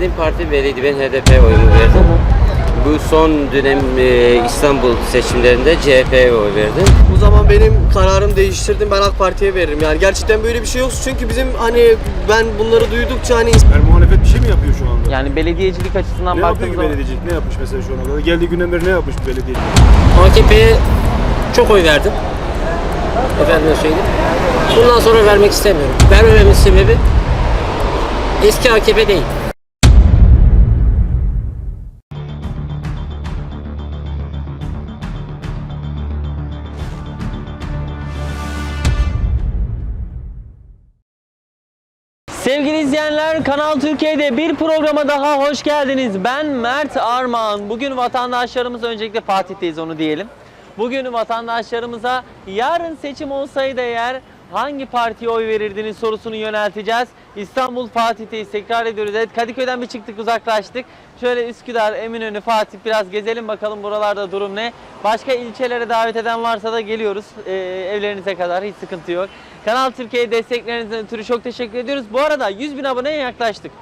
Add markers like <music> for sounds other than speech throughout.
verdiğim parti belliydi. Ben HDP oyumu verdim. Bu son dönem e, İstanbul seçimlerinde CHP'ye oy verdim. Bu zaman benim kararımı değiştirdim. Ben AK Parti'ye veririm. Yani gerçekten böyle bir şey yok. Çünkü bizim hani ben bunları duydukça hani Yani muhalefet bir şey mi yapıyor şu anda? Yani belediyecilik açısından ne yapıyor baktığımız ki zaman belediyecilik? Ne yapmış mesela şu ana kadar? Geldiği günden beri ne yapmış bu belediyecilik? AKP'ye çok oy verdim. Efendime söyleyeyim. Bundan sonra vermek istemiyorum. Vermememin sebebi eski AKP değil. Sevgili izleyenler Kanal Türkiye'de bir programa daha hoş geldiniz. Ben Mert Armağan. Bugün vatandaşlarımız öncelikle Fatih'teyiz onu diyelim. Bugün vatandaşlarımıza yarın seçim olsaydı eğer hangi partiye oy verirdiniz sorusunu yönelteceğiz. İstanbul Fatih'teyiz tekrar ediyoruz. Evet Kadıköy'den bir çıktık uzaklaştık. Şöyle Üsküdar, Eminönü, Fatih biraz gezelim bakalım buralarda durum ne. Başka ilçelere davet eden varsa da geliyoruz ee, evlerinize kadar hiç sıkıntı yok. Kanal Türkiye'ye desteklerinizden ötürü çok teşekkür ediyoruz. Bu arada 100 bin aboneye yaklaştık.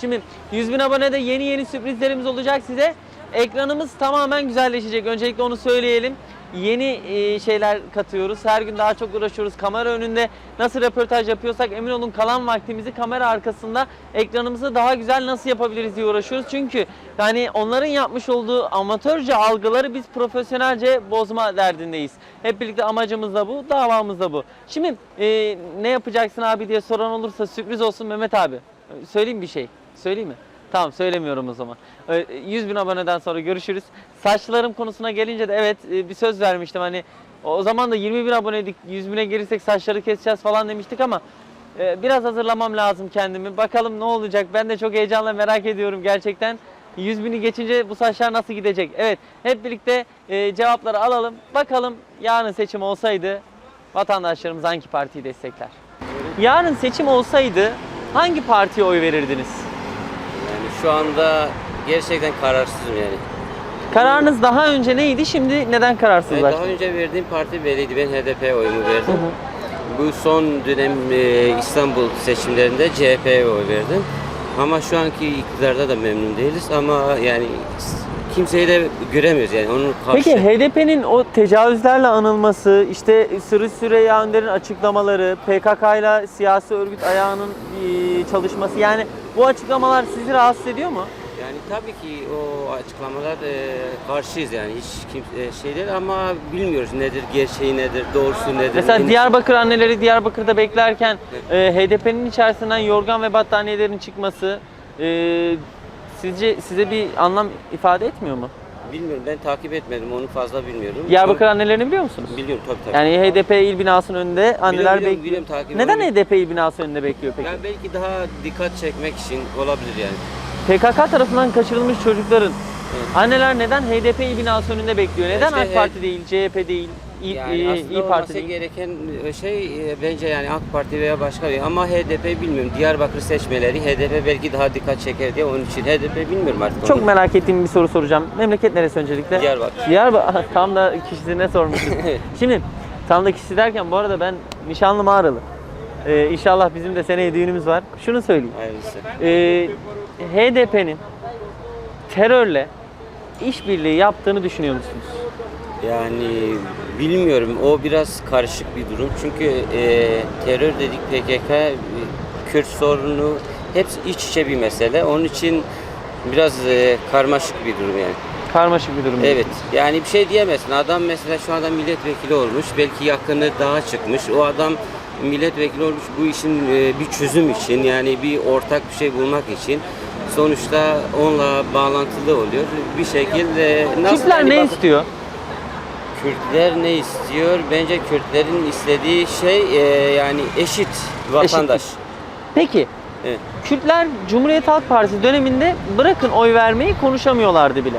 Şimdi 100 bin abonede yeni yeni sürprizlerimiz olacak size. Ekranımız tamamen güzelleşecek. Öncelikle onu söyleyelim. Yeni e, şeyler katıyoruz. Her gün daha çok uğraşıyoruz. Kamera önünde nasıl röportaj yapıyorsak emin olun kalan vaktimizi kamera arkasında ekranımızı daha güzel nasıl yapabiliriz diye uğraşıyoruz. Çünkü yani onların yapmış olduğu amatörce algıları biz profesyonelce bozma derdindeyiz. Hep birlikte amacımız da bu, davamız da bu. Şimdi e, ne yapacaksın abi diye soran olursa sürpriz olsun Mehmet abi. Söyleyeyim bir şey. Söyleyeyim mi? Tamam söylemiyorum o zaman. Ö- 100 bin aboneden sonra görüşürüz. Saçlarım konusuna gelince de evet e, bir söz vermiştim hani o zaman da 20 bin aboneydik 100 bine gelirsek saçları keseceğiz falan demiştik ama e, biraz hazırlamam lazım kendimi. Bakalım ne olacak ben de çok heyecanla merak ediyorum gerçekten. 100 bini geçince bu saçlar nasıl gidecek? Evet hep birlikte e, cevapları alalım. Bakalım yarın seçim olsaydı vatandaşlarımız hangi partiyi destekler? Yarın seçim olsaydı hangi partiye oy verirdiniz? Şu anda gerçekten kararsızım yani. Kararınız daha önce neydi? Şimdi neden Ben kararsızlaştınız? daha önce verdiğim parti belliydi. Ben HDP oyumu verdim. Bu son dönem e, İstanbul seçimlerinde CHP'ye oy verdim. Ama şu anki iktidarda da memnun değiliz ama yani kimseyi de göremiyoruz yani onun karşı. Peki HDP'nin o tecavüzlerle anılması, işte Sırrı Süreyya Önder'in açıklamaları, PKK ile siyasi örgüt ayağının e, çalışması yani bu açıklamalar sizi rahatsız ediyor mu? Yani tabii ki o açıklamalar e, karşıyız yani hiç kim, e, şey değil ama bilmiyoruz nedir, gerçeği nedir, doğrusu nedir. Mesela En- Diyarbakır anneleri Diyarbakır'da beklerken e, HDP'nin içerisinden yorgan ve battaniyelerin çıkması e, sizce size bir anlam ifade etmiyor mu? Bilmiyorum ben takip etmedim onu fazla bilmiyorum. Diyarbakır Ama- annelerini biliyor musunuz? Biliyorum tabii tabii. Yani HDP il binasının önünde anneler biliyorum, bekliyor. biliyorum, takip Neden ediyorum. HDP il binası önünde bekliyor peki? Yani belki daha dikkat çekmek için olabilir yani. PKK tarafından kaçırılmış çocukların anneler neden HDP il binası önünde bekliyor? Neden İşte AK Parti değil, CHP değil, İyi, Yani İyi- aslında İyi Parti olması değil? gereken şey e, bence yani AK Parti veya başka bir ama HDP bilmiyorum. Diyarbakır seçmeleri HDP belki daha dikkat çeker diye onun için HDP bilmiyorum artık. Çok onu. merak ettiğim bir soru soracağım. Memleket neresi öncelikle? Diyarbakır. Diyarbakır. <laughs> Tam da kişisine sormuştum. <laughs> Şimdi tam da kişisi derken bu arada ben nişanlı mağaralı. Ee, inşallah bizim de seneye düğünümüz var. Şunu söyleyeyim. Hayırlısı. Ee, HDP'nin terörle işbirliği yaptığını düşünüyor musunuz? Yani bilmiyorum o biraz karışık bir durum. Çünkü e, terör dedik PKK, e, Kürt sorunu hepsi iç içe bir mesele. Onun için biraz e, karmaşık bir durum yani. Karmaşık bir durum. Evet. Yani bir şey diyemezsin. Adam mesela şu anda milletvekili olmuş. Belki yakını daha çıkmış. O adam milletvekili olmuş bu işin e, bir çözüm için yani bir ortak bir şey bulmak için sonuçta onunla bağlantılı oluyor. Bir şekilde nasıl Kürtler yani ne bak- istiyor? Kürtler ne istiyor? Bence Kürtlerin istediği şey e, yani eşit vatandaş. Peki Evet. Kürtler Cumhuriyet Halk Partisi döneminde bırakın oy vermeyi konuşamıyorlardı bile.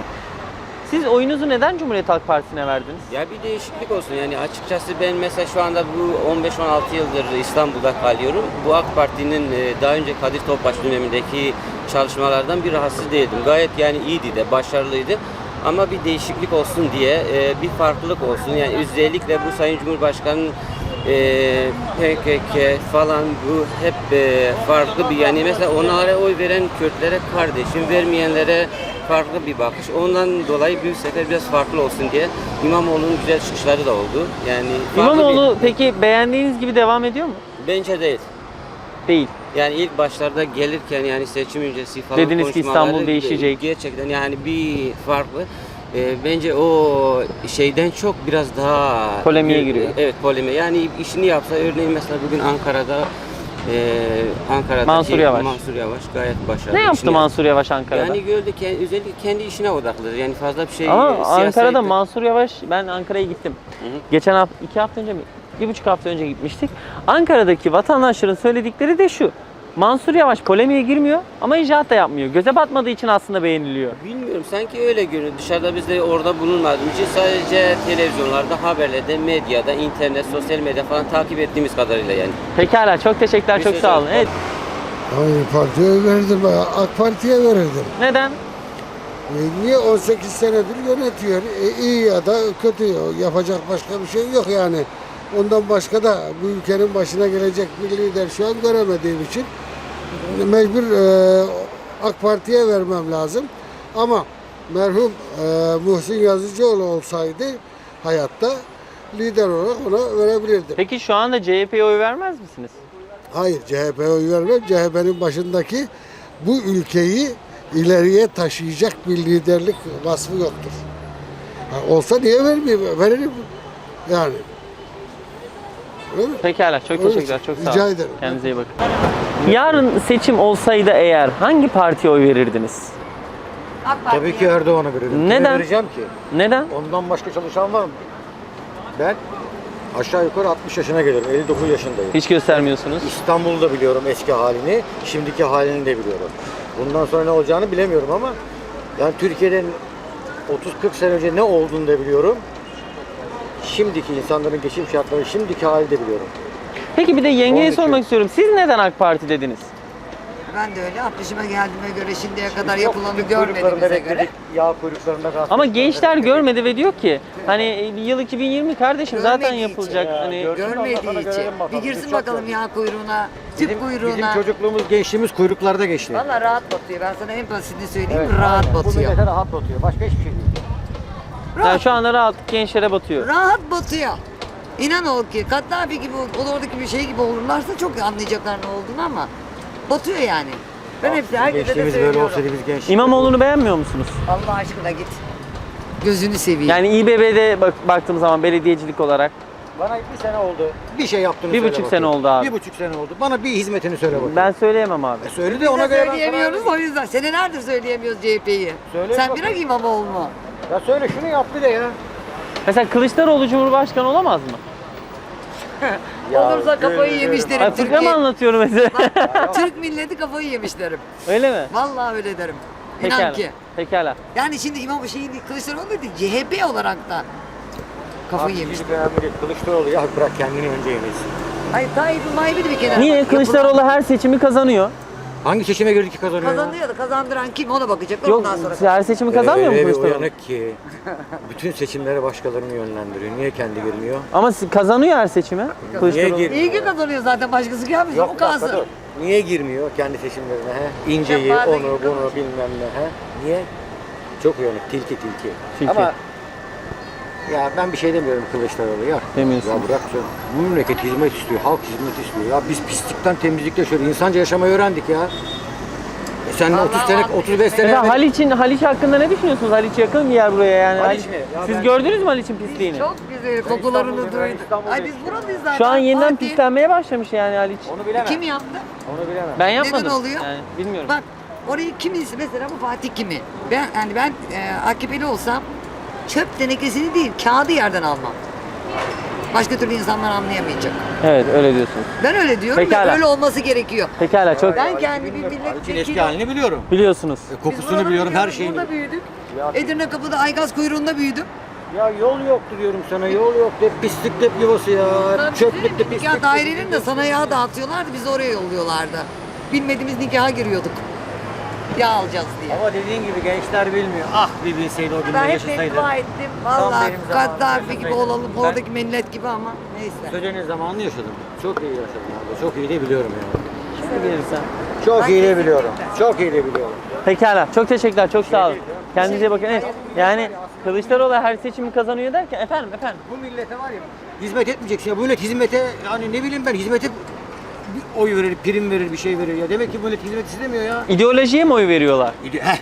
Siz oyunuzu neden Cumhuriyet Halk Partisi'ne verdiniz? Ya bir değişiklik olsun yani açıkçası ben mesela şu anda bu 15-16 yıldır İstanbul'da kalıyorum. Bu AK Parti'nin e, daha önce Kadir Topbaş dönemindeki çalışmalardan bir rahatsız değildim. Gayet yani iyiydi de başarılıydı. Ama bir değişiklik olsun diye e, bir farklılık olsun yani özellikle bu Sayın Cumhurbaşkanı'nın e, PKK falan bu hep e, farklı bir yani mesela onlara oy veren Kürtlere kardeşim vermeyenlere farklı bir bakış. Ondan dolayı bu sefer biraz farklı olsun diye İmamoğlu'nun güzel çıkışları da oldu. Yani İmamoğlu bir- peki beğendiğiniz gibi devam ediyor mu? bence değil. Değil. Yani ilk başlarda gelirken yani seçim öncesi falan Dediniz ki İstanbul değişecek. Gerçekten yani bir farklı. Ee, bence o şeyden çok biraz daha Polemiğe giriyor. Evet polemiğe. Yani işini yapsa örneğin mesela bugün Ankara'da e, Ankara'da Mansur Yavaş. Mansur Yavaş gayet başarılı. Ne yaptı İşini Mansur Yavaş Ankara'da? Yani gördü ki özellikle kendi işine odaklıdır. Yani fazla bir şey Ama e, Ankara'da Mansur Yavaş, ben Ankara'ya gittim. hı. Geçen hafta, iki hafta önce mi? Bir buçuk hafta önce gitmiştik. Ankara'daki vatandaşların söyledikleri de şu. Mansur Yavaş polemiğe girmiyor ama icraat da yapmıyor. Göze batmadığı için aslında beğeniliyor. Bilmiyorum sanki öyle görünüyor. Dışarıda biz de orada bulunmadığımız için sadece televizyonlarda, haberlerde, medyada, internet, sosyal medya falan takip ettiğimiz kadarıyla yani. Pekala çok teşekkürler, Bir çok şey sağ olun. Evet, Hangi partiye verirdim? AK Parti'ye verirdim. neden? E, niye 18 senedir yönetiyor? E, iyi ya da kötü. Yapacak başka bir şey yok yani. Ondan başka da bu ülkenin başına gelecek bir lider şu an göremediğim için mecbur e, AK Parti'ye vermem lazım. Ama merhum e, Muhsin Yazıcıoğlu olsaydı hayatta lider olarak ona verebilirdim. Peki şu anda CHP'ye oy vermez misiniz? Hayır CHP'ye oy vermem. CHP'nin başındaki bu ülkeyi ileriye taşıyacak bir liderlik vasfı yoktur. Ha, olsa niye vermeyeyim? Veririm. Yani. Öyle mi? Pekala çok Öyle. teşekkürler, çok sağ olun. Rica ederim. Kendinize iyi bakın. Yarın seçim olsaydı eğer hangi partiye oy verirdiniz? Tabii ki Erdoğan'a verelim. Kime Neden? vereceğim ki? Neden? Ondan başka çalışan var mı? Ben aşağı yukarı 60 yaşına geliyorum. 59 yaşındayım. Hiç göstermiyorsunuz. İstanbul'u da biliyorum eski halini, şimdiki halini de biliyorum. Bundan sonra ne olacağını bilemiyorum ama yani Türkiye'den 30-40 sene önce ne olduğunu da biliyorum. Şimdiki insanların geçim şartları, şimdiki hali de biliyorum. Peki bir de yengeye Onun için- sormak istiyorum. Siz neden AK Parti dediniz? Ben de öyle 60'ıma geldiğime göre şimdiye kadar yapılanı kuyruklarında görmediğimize göre. bekledik, Yağ kuyruklarında kalktık. Ama gençler görmedi ve diyor ki hani e, yıl 2020 kardeşim zaten Görmediği yapılacak. için. Hani Görmediği için. bakalım. Bir girsin çok bakalım yağ kuyruğuna, tüp Bizim, bizim kuyruğuna. çocukluğumuz, gençliğimiz kuyruklarda geçti. Valla rahat batıyor. Ben sana en basitini söyleyeyim. Evet, rahat aynen. Bu batıyor. millete rahat batıyor. Başka hiçbir şey değil. Yani Rahat, şu anda rahatlık gençlere batıyor. rahat batıyor. İnan ol ki Kaddafi gibi o da oradaki bir şey gibi olurlarsa çok anlayacaklar ne olduğunu ama batıyor yani. Ben hepsi herkese de Gençliğimiz böyle söylüyorum. olsaydı biz genç. İmamoğlu'nu beğenmiyor musunuz? Allah aşkına git. Gözünü seveyim. Yani İBB'de bak, baktığım zaman belediyecilik olarak Bana bir sene oldu. Bir şey yaptığını Bir söyle buçuk bakayım. sene oldu abi. Bir buçuk sene oldu. Bana bir hizmetini söyle bakayım. ben söyleyemem abi. E söyle de Biz ona de göre ben söyleyemiyoruz o yüzden. Senelerdir söyleyemiyoruz CHP'yi. Söyle Sen bakayım. bırak İmamoğlu mu? Ya söyle şunu yaptı de ya. Mesela Kılıçdaroğlu Cumhurbaşkanı olamaz mı? <laughs> Olursa kafayı yemiş derim Ay fıkra mı Türkiye. anlatıyorum mesela? <laughs> Türk milleti kafayı yemiş derim. Öyle mi? Vallahi öyle derim. İnan Pekala. ki. Pekala. Yani şimdi İmam şeyi Kılıçdaroğlu değil, CHP olarak da kafayı yemiş. Particilik önemli değil. Kılıçdaroğlu ya bırak kendini önce yemesin. Ay Tayyip'in Mayyip'i de bir kenara. Niye? bak. Kılıçdaroğlu her seçimi kazanıyor. Hangi seçime girdi ki kazanıyor? ya? Kazanıyor da kazandıran kim ona bakacaklar Yok ondan sonra. her seçimi kazanmıyor mu Öyle bir Kılıçdaroğlu? uyanık ki bütün seçimlere başkalarını yönlendiriyor. Niye kendi girmiyor? Ama si- kazanıyor her seçimi. Kılıçdaroğlu. Niye İyi ki kazanıyor zaten başkası gelmesin. Yok o dur. Niye girmiyor kendi seçimlerine he? İnceyi, onu, bunu bilmem ne he? Niye? Çok uyanık, tilki tilki. Tilki. Ama ya ben bir şey demiyorum Kılıçdaroğlu ya. Demiyorsun. Ya bırak sen. Bu memleket hizmet istiyor, halk hizmet istiyor. Ya biz pislikten temizlikle şöyle insanca yaşamayı öğrendik ya. E sen Vallahi 30 sene, vallahi 35 sene Mesela Haliç'in Haliç hakkında ne düşünüyorsunuz? Haliç yakın bir yer buraya yani. Haliç mi? Ya Siz ben- gördünüz mü Haliç'in pisliğini? Çok güzel kokularını İstanbul'dayım, ben duyduk. İstanbul'dayım. Ay biz buradayız zaten. Şu an yeniden Fatih. pislenmeye başlamış yani Haliç. Onu bilemem. Kim yaptı? Onu bilemem. Ben yapmadım. oluyor? Yani bilmiyorum. Bak orayı kimisi mesela bu Fatih kimi? Ben yani ben e, AKP'li olsam çöp tenekesini değil kağıdı yerden almam. Başka türlü insanlar anlayamayacak. Evet öyle diyorsunuz. Ben öyle diyorum Pekala. ve öyle olması gerekiyor. Pekala çok Ben kendi bir Haliç'in eski milletvekili halini biliyorum. biliyorsunuz. E, Biz Kokusunu biliyorum, her biliyoruz, şeyini Burada büyüdük. Ya- Edirne kapıda Aygaz kuyruğunda büyüdüm. Ya yol yoktu diyorum sana, yol yoktu. Hep pislik, hep yuvası ya. Söyleyeyim mi? pislik. Nikah dairenin de sana yağ dağıtıyorlardı. Biz oraya yolluyorlardı. Bilmediğimiz nikaha giriyorduk. Tezgah alacağız diye. Ama dediğin gibi gençler bilmiyor. Ah bir bilseydi o Ben günler hep yaşasaydı. beddua ettim. Tam Vallahi benim zamanımda Kaddafi gibi yaşasaydı. olalım, Ben- oradaki millet gibi ama neyse. Sözenin zamanını yaşadım. Çok iyi yaşadım abi. Çok iyi de biliyorum yani. Şimdi gelirsen. Çok Ben iyi de kesinlikle. biliyorum. Çok iyi de biliyorum. Pekala. Çok teşekkürler. Çok sağ olun. Kendinize bakın. Evet. Yani Kılıçdaroğlu her seçimi kazanıyor derken efendim efendim. Bu millete var ya hizmet etmeyeceksin ya. Bu millet hizmete yani ne bileyim ben hizmete bir oy verir, prim verir, bir şey verir ya. Demek ki bu millet hizmet istemiyor ya. İdeolojiye mi oy veriyorlar? İde Heh.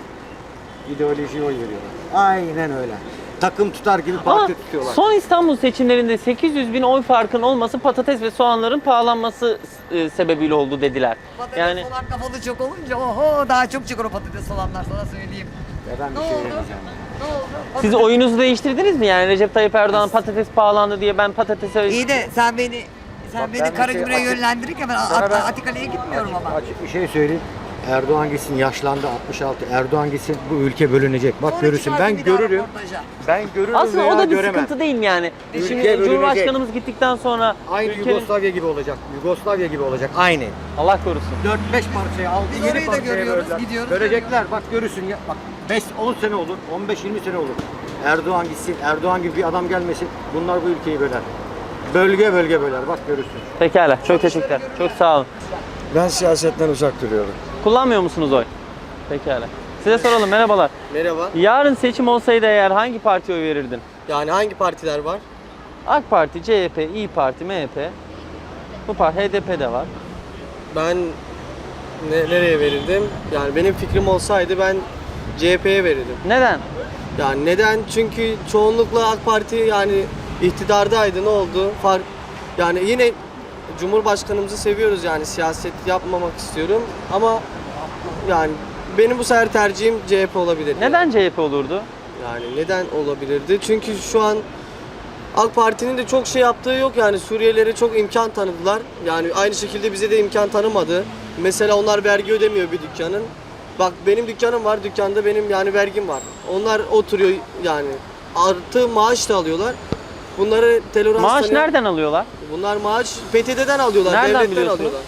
İdeolojiye oy veriyorlar. Aynen öyle. Takım tutar gibi Ama parti tutuyorlar. son İstanbul seçimlerinde 800 bin oy farkın olması patates ve soğanların pahalanması e, sebebiyle oldu dediler. Patates Yani olan kafalı çok olunca oho daha çok çıkar o patates olanlar sana söyleyeyim. Ya ben bir Ne şey oldu? Ne oldu? siz Patates- oyunuzu değiştirdiniz mi? Yani Recep Tayyip Erdoğan patates pahalandı diye ben patatese İyi de sen beni sen Bak ben beni bir Karagümrük'e şey- yönlendirirken ben At- ben- Atikale'ye gitmiyorum ama. Açık bir şey söyleyeyim. Erdoğan gitsin yaşlandı 66. Erdoğan gitsin bu ülke bölünecek. Bak Sonra görürsün. Ben görürüm. Ben görürüm Aslında veya o da bir göremem. sıkıntı değil yani? Ülke Şimdi bölünecek. Cumhurbaşkanımız gittikten sonra Aynı ülkenin- Yugoslavya gibi olacak. Yugoslavya gibi olacak. Aynı. Allah korusun. 4-5 parçaya aldı. Yeni orayı da görüyoruz, böldüler. gidiyoruz, Bölecekler. Bak görürsün ya. Bak 5 10 sene olur. 15-20 sene olur. Erdoğan gitsin. Erdoğan gibi bir adam gelmesin. Bunlar bu ülkeyi böler. Bölge bölge böler. Bak görürsün. Pekala. Çok teşekkürler. Çok sağ olun. Ben siyasetten uzak duruyorum. Kullanmıyor musunuz oy? Pekala. Size soralım. Merhabalar. Merhaba. Yarın seçim olsaydı eğer hangi partiye oy verirdin? Yani hangi partiler var? AK Parti, CHP, İyi Parti, MHP. Bu parti HDP de var. Ben ne- nereye verirdim? Yani benim fikrim olsaydı ben CHP'ye verirdim. Neden? Yani neden? Çünkü çoğunlukla AK Parti yani iktidardaydı ne oldu? Fark yani yine Cumhurbaşkanımızı seviyoruz yani siyaset yapmamak istiyorum ama yani benim bu sefer tercihim CHP olabilir. Neden CHP olurdu? Yani neden olabilirdi? Çünkü şu an AK Parti'nin de çok şey yaptığı yok yani Suriyelilere çok imkan tanıdılar. Yani aynı şekilde bize de imkan tanımadı. Mesela onlar vergi ödemiyor bir dükkanın. Bak benim dükkanım var, dükkanda benim yani vergim var. Onlar oturuyor yani artı maaş da alıyorlar. Bunları tolerans Maaş tanıyan- nereden alıyorlar? Bunlar maaş PTT'den alıyorlar, Nereden devletten biliyorsunuz? alıyorlar.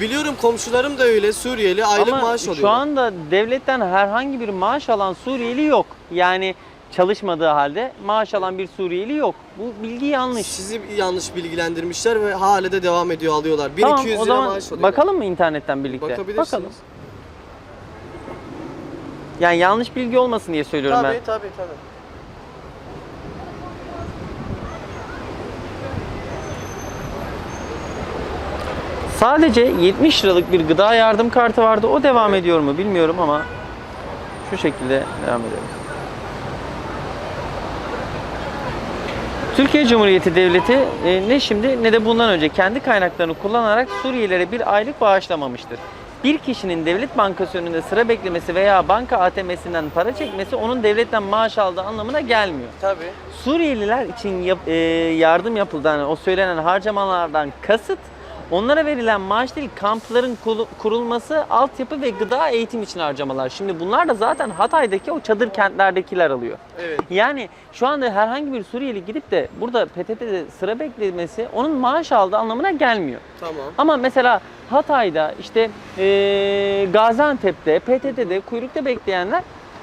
Biliyorum komşularım da öyle Suriyeli aylık Ama maaş alıyorlar. şu anda devletten herhangi bir maaş alan Suriyeli yok. Yani çalışmadığı halde maaş alan bir Suriyeli yok. Bu bilgi yanlış. Sizi yanlış bilgilendirmişler ve hala da devam ediyor alıyorlar. 1200 tamam o lira zaman maaş alıyorlar. bakalım mı internetten birlikte? Bakabilirsiniz. Bakalım. Yani yanlış bilgi olmasın diye söylüyorum Tabii ben. tabii tabii. Sadece 70 liralık bir gıda yardım kartı vardı. O devam ediyor mu bilmiyorum ama şu şekilde devam edelim. Türkiye Cumhuriyeti Devleti e, ne şimdi ne de bundan önce kendi kaynaklarını kullanarak Suriyelilere bir aylık bağışlamamıştır. Bir kişinin devlet bankası önünde sıra beklemesi veya banka ATM'sinden para çekmesi onun devletten maaş aldığı anlamına gelmiyor. Tabii. Suriyeliler için yap- e, yardım yapıldı. Yani o söylenen harcamalardan kasıt onlara verilen maaş değil kampların kurulması, altyapı ve gıda eğitim için harcamalar. Şimdi bunlar da zaten Hatay'daki o çadır kentlerdekiler alıyor. Evet. Yani şu anda herhangi bir Suriyeli gidip de burada PTT'de sıra beklemesi onun maaş aldığı anlamına gelmiyor. Tamam. Ama mesela Hatay'da işte eee, Gaziantep'te, PTT'de kuyrukta bekleyenler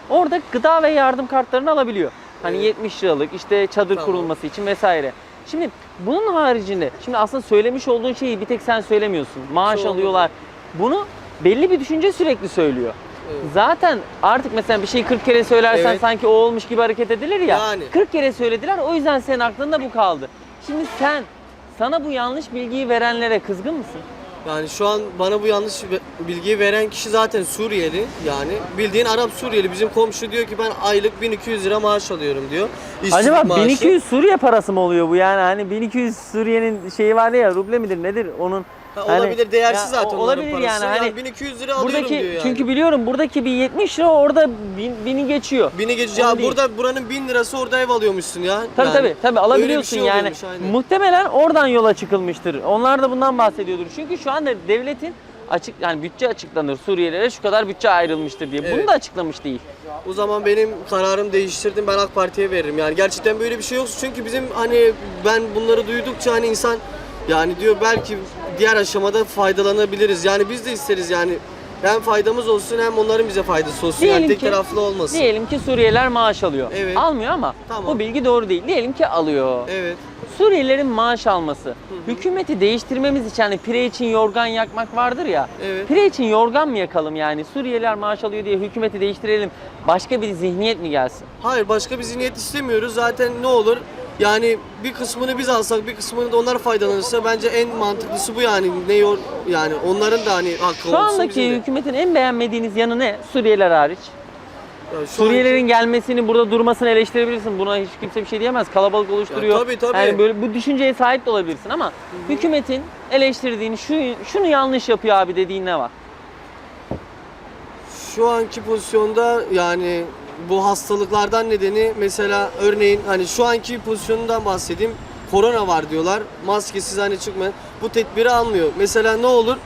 orada gıda ve yardım kartlarını alabiliyor. Hani Evet. 70 liralık işte çadır Tamam. kurulması için vesaire. Şimdi bunun haricinde şimdi aslında söylemiş olduğun şeyi bir tek sen söylemiyorsun. Maaş Çoğunlukla. alıyorlar. Bunu belli bir düşünce sürekli söylüyor. Evet. Zaten artık mesela bir şeyi 40 kere söylersen Evet. sanki o olmuş gibi hareket edilir ya. Yani. 40 kere söylediler o yüzden senin aklında bu kaldı. Şimdi sen sana bu yanlış bilgiyi verenlere kızgın mısın? Yani şu an bana bu yanlış bilgiyi veren kişi zaten Suriyeli yani bildiğin Arap Suriyeli bizim komşu diyor ki ben aylık 1200 lira maaş alıyorum diyor. İşsizlik Acaba maaşı. 1200 Suriye parası mı oluyor bu yani hani 1200 Suriye'nin şeyi var ya ruble midir nedir onun Ha, hani- olabilir değersiz Ya, zaten olabilir parası. yani, hani 1200 lira alıyorum buradaki diyor yani. çünkü biliyorum buradaki bir 70 lira orada bin, bini geçiyor. Bini geç Onu ya burada buranın 1000 lirası orada ev alıyormuşsun ya. Tabii Yani tabii tabii alabiliyorsun şey yani. aynen. Muhtemelen oradan yola çıkılmıştır. Onlar da bundan bahsediyordur. Çünkü şu anda devletin açık yani bütçe açıklanır Suriyelilere şu kadar bütçe ayrılmıştır diye. Bunu Evet. da açıklamış değil. O zaman benim kararımı değiştirdim. Ben AK Parti'ye veririm. Yani gerçekten böyle bir şey yok. Çünkü bizim hani ben bunları duydukça hani insan yani diyor belki diğer aşamada faydalanabiliriz. Yani biz de isteriz yani hem faydamız olsun hem onların bize faydası olsun. Diyelim yani tek ki- taraflı olmasın. Diyelim ki Suriyeliler maaş alıyor. Evet. Almıyor ama Tamam. bu bilgi doğru değil. Diyelim ki alıyor. Evet. Suriyelilerin maaş alması, hükümeti değiştirmemiz için hani pire için yorgan yakmak vardır ya. Evet. Pire için yorgan mı yakalım yani? Suriyeliler maaş alıyor diye hükümeti değiştirelim. Başka bir zihniyet mi gelsin? Hayır başka bir zihniyet istemiyoruz. Zaten ne olur? Yani bir kısmını biz alsak bir kısmını da onlar faydalanırsa bence en mantıklısı bu yani. Ne yor yani onların da hani hakkı Şu olsun. andaki bizim de. hükümetin en beğenmediğiniz yanı ne? Suriyeliler hariç. Yani şu Suriyelilerin anki- gelmesini, burada durmasını eleştirebilirsin. Buna hiç kimse bir şey diyemez. Kalabalık oluşturuyor. Tabii, tabii. Yani böyle bu düşünceye sahip de olabilirsin ama hükümetin eleştirdiğin şu şunu yanlış yapıyor abi dediğin ne var? Şu anki pozisyonda yani bu hastalıklardan nedeni mesela örneğin hani şu anki pozisyonundan bahsedeyim. Korona var diyorlar. Maskesiz hani çıkmayın. Bu tedbiri almıyor. Mesela ne olur?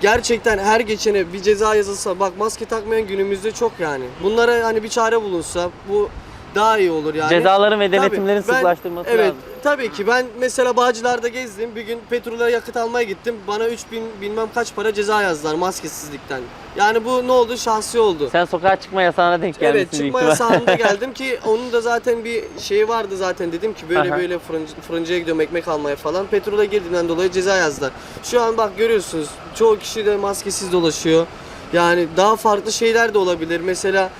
Gerçekten her geçene bir ceza yazılsa bak maske takmayan günümüzde çok yani. Bunlara hani bir çare bulunsa bu daha iyi olur yani. Cezaların ve Tabii, denetimlerin ben- sıklaştırılması evet, lazım. Tabii ki ben mesela Bağcılar'da gezdim. Bir gün petrole yakıt almaya gittim. Bana 3000 bilmem kaç para ceza yazdılar maskesizlikten. Yani bu ne oldu? Şahsi oldu. Sen sokağa çıkma yasağına denk gelmişsin Evet çıkma yasağında <laughs> geldim ki onun da zaten bir şeyi vardı zaten dedim ki böyle Aha. böyle fırıncı, fırıncıya gidiyorum ekmek almaya falan. Petrola girdiğimden dolayı ceza yazdılar. Şu an bak görüyorsunuz çoğu kişi de maskesiz dolaşıyor. Yani daha farklı şeyler de olabilir. Mesela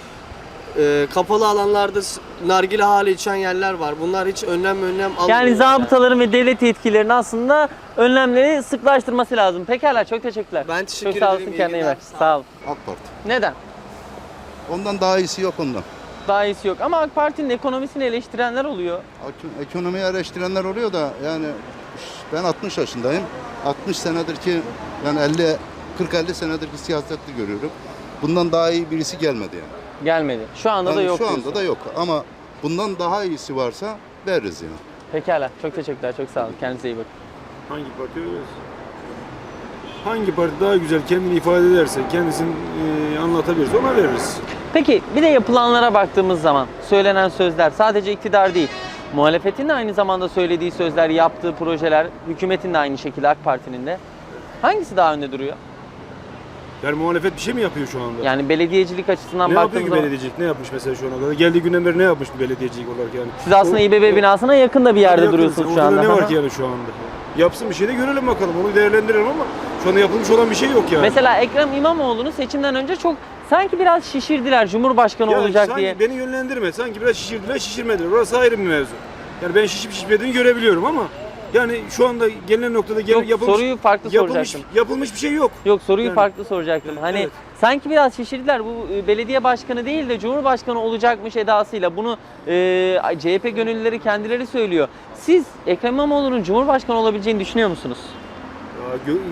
e, kapalı alanlarda s- nargile hali içen yerler var. Bunlar hiç önlem önlem almıyor. Yani zabıtaların ve devlet yetkililerinin aslında önlemleri sıklaştırması lazım. Pekala çok teşekkürler. Ben teşekkür çok sağ olasın ederim, iyi kendine iyi günler. bak. Sağ ol. AK Parti. Neden? Ondan daha iyisi yok ondan. Daha iyisi yok ama AK Parti'nin ekonomisini eleştirenler oluyor. Ek- Ekonomiyi eleştirenler oluyor da yani ben 60 yaşındayım. 60 senedir ki yani 50 40-50 senedir ki siyasette görüyorum. Bundan daha iyi birisi gelmedi yani. Gelmedi. Şu anda da Yani yok. şu anda diyorsun. da yok ama bundan daha iyisi varsa veririz yani. Pekala. Çok teşekkürler. Çok sağ olun. Kendinize iyi bakın. Hangi parti öyle? Hangi parti daha güzel kendini ifade ederse, kendisini e, anlatabilirse ona veririz. Peki bir de yapılanlara baktığımız zaman söylenen sözler sadece iktidar değil. Muhalefetin de aynı zamanda söylediği sözler, yaptığı projeler, hükümetin de aynı şekilde AK Parti'nin de. Hangisi daha önde duruyor? Yani muhalefet bir şey mi yapıyor şu anda? Yani belediyecilik açısından ne yapıyor baktığımız ki zaman belediyecilik? Ne yapmış mesela şu ana kadar? Geldiği günden beri ne yapmış bir belediyecilik olarak yani? siz aslında O- İBB binasına yakın da bir yerde Yakın, duruyorsunuz şu ortada anda. ne var ki yani şu anda? Yapsın bir şey de görelim bakalım. Onu değerlendirelim ama şu anda yapılmış olan bir şey yok yani. Mesela Ekrem İmamoğlu'nu seçimden önce çok sanki biraz şişirdiler Cumhurbaşkanı Yani olacak sanki diye. Beni yönlendirme. Sanki biraz şişirdiler, şişirmediler. Orası ayrı bir mevzu. Yani ben şişip şişmediğini görebiliyorum ama yani şu anda gelinen noktada gel, Yok, yapılmış, soruyu farklı yapılmış, soracaktım. yapılmış bir şey yok. Yok soruyu Yani- farklı soracaktım. Hani Evet. sanki biraz şişirdiler. Bu e, belediye başkanı değil de cumhurbaşkanı olacakmış edasıyla. Bunu e, CHP gönüllüleri kendileri söylüyor. Siz Ekrem İmamoğlu'nun cumhurbaşkanı olabileceğini düşünüyor musunuz?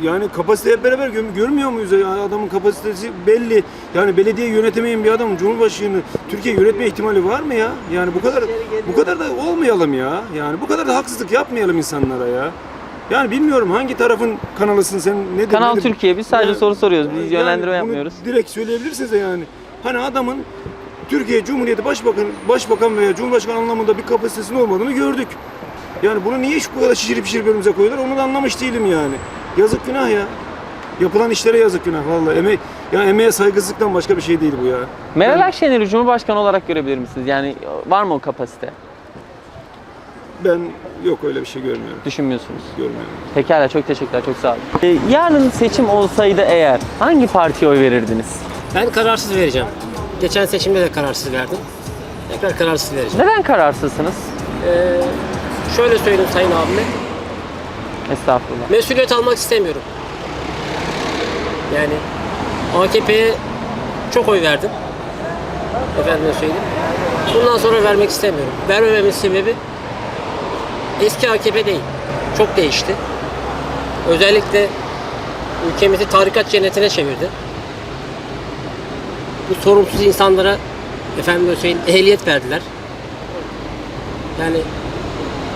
Yani kapasite hep beraber gö- görmüyor muyuz? ya? adamın kapasitesi belli. Yani belediye yönetemeyen bir adamın Cumhurbaşkanı Türkiye yönetme ihtimali var mı ya? Yani bu kadar bu kadar da olmayalım ya. Yani bu kadar da haksızlık yapmayalım insanlara ya. Yani bilmiyorum hangi tarafın kanalısın sen nedir? Kanal nedir? Türkiye. Biz sadece Yani- soru soruyoruz. Biz yani yönlendirme bunu yapmıyoruz. Direkt söyleyebilirsiniz de yani. Hani adamın Türkiye Cumhuriyeti Başbakan, Başbakan veya Cumhurbaşkanı anlamında bir kapasitesinin olmadığını gördük. Yani bunu niye şu kadar şişirip şişirip önümüze koyuyorlar onu da anlamış değilim yani. Yazık günah ya. Yapılan işlere yazık günah vallahi. Emeği, ya emeğe saygısızlıktan başka bir şey değil bu ya. Meral Akşener'i cumhurbaşkanı olarak görebilir misiniz? Yani var mı o kapasite? Ben yok öyle bir şey görmüyorum. Düşünmüyorsunuz. Görmüyorum. Pekala çok teşekkürler. Çok sağ olun. E, yarın seçim olsaydı eğer hangi partiye oy verirdiniz? Ben kararsız vereceğim. Geçen seçimde de kararsız verdim. Tekrar kararsız vereceğim. Neden kararsızsınız? Ee, şöyle söyleyeyim sayın abime. Estağfurullah. Mesuliyet almak istemiyorum. Yani AKP'ye çok oy verdim. Efendime söyleyeyim. Bundan sonra vermek istemiyorum. Vermememin sebebi eski AKP değil. Çok değişti. Özellikle ülkemizi tarikat cennetine çevirdi. Bu sorumsuz insanlara efendim söyleyeyim ehliyet verdiler. Yani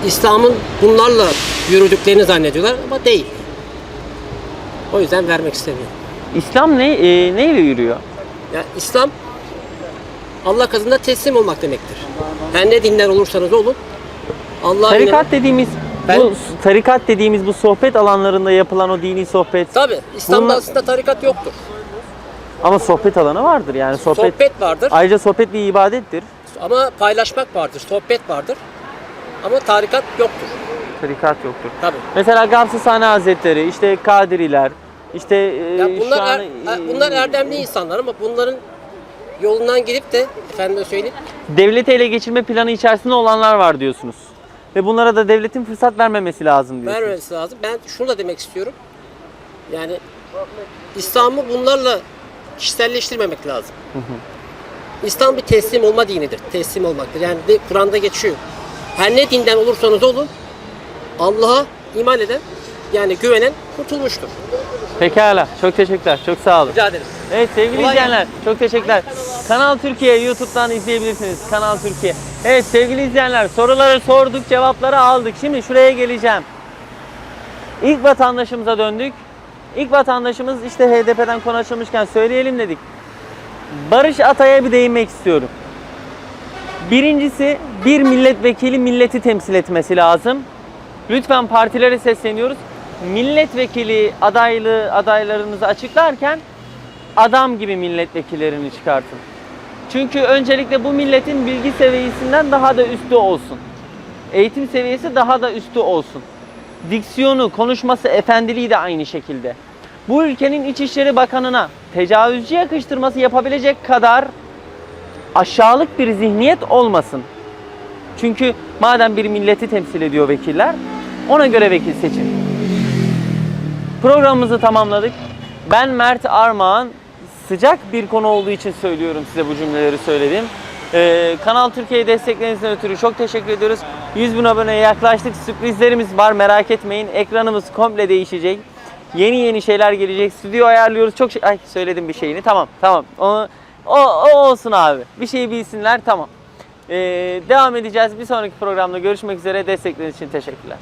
İslam'ın bunlarla yürüdüklerini zannediyorlar ama değil. O yüzden vermek istemiyorum. İslam ne e, neyle yürüyor? Ya İslam Allah katında teslim olmak demektir. Her ne dinden olursanız olun. Allah'a Tarikat dediğimiz Ben- bu tarikat dediğimiz bu sohbet alanlarında yapılan o dini sohbet. Tabi İslam'da Bunlar- aslında tarikat yoktur. Ama sohbet alanı vardır yani sohbet. Sohbet vardır Ayrıca sohbet bir ibadettir. ama paylaşmak vardır, sohbet vardır. Ama tarikat yoktur. Tarikat yoktur. Tabii. Mesela Gamsı Sani Hazretleri, işte Kadiriler, işte e, Ya şu bunlar an, er- bunlar erdemli insanlar ama bunların yolundan girip de efendime söyleyeyim devleti ele geçirme planı içerisinde olanlar var diyorsunuz. Ve bunlara da devletin fırsat vermemesi lazım diyorsunuz. vermemesi lazım. Ben şunu da demek istiyorum. Yani İslam'ı bunlarla kişiselleştirmemek lazım. İslam bir teslim olma dinidir. Teslim olmaktır. Yani Kur'an'da geçiyor. Her ne dinden olursanız olun Allah'a iman eden yani güvenen kurtulmuştur. Pekala. Çok teşekkürler. Çok sağ olun. Rica ederim. Evet sevgili Kolay izleyenler çok teşekkürler. Kanal Türkiye YouTube'dan izleyebilirsiniz. Kanal Türkiye. Evet sevgili izleyenler soruları sorduk cevapları aldık. Şimdi şuraya geleceğim. İlk vatandaşımıza döndük. İlk vatandaşımız işte HDP'den konu açılmışken söyleyelim dedik. Barış Atay'a bir değinmek istiyorum. Birincisi bir milletvekili milleti temsil etmesi lazım. Lütfen partilere sesleniyoruz. Milletvekili adaylığı adaylarınızı açıklarken adam gibi milletvekillerini çıkartın. Çünkü öncelikle bu milletin bilgi seviyesinden daha da üstü olsun. Eğitim seviyesi daha da üstü olsun. Diksiyonu, konuşması, efendiliği de aynı şekilde. Bu ülkenin İçişleri Bakanı'na tecavüzcü yakıştırması yapabilecek kadar aşağılık bir zihniyet olmasın. Çünkü madem bir milleti temsil ediyor vekiller, ona göre vekil seçin. Programımızı tamamladık. Ben Mert Armağan. Sıcak bir konu olduğu için söylüyorum size bu cümleleri söyledim. Ee, Kanal Türkiye'yi desteklerinizden ötürü çok teşekkür ediyoruz. 100 bin aboneye yaklaştık. Sürprizlerimiz var merak etmeyin. Ekranımız komple değişecek. Yeni yeni şeyler gelecek. Stüdyo ayarlıyoruz. Çok şey... Ay söyledim bir şeyini. Tamam tamam. Onu, o, o olsun abi. Bir şey bilsinler tamam. Ee, devam edeceğiz. Bir sonraki programda görüşmek üzere. Destekleriniz için teşekkürler.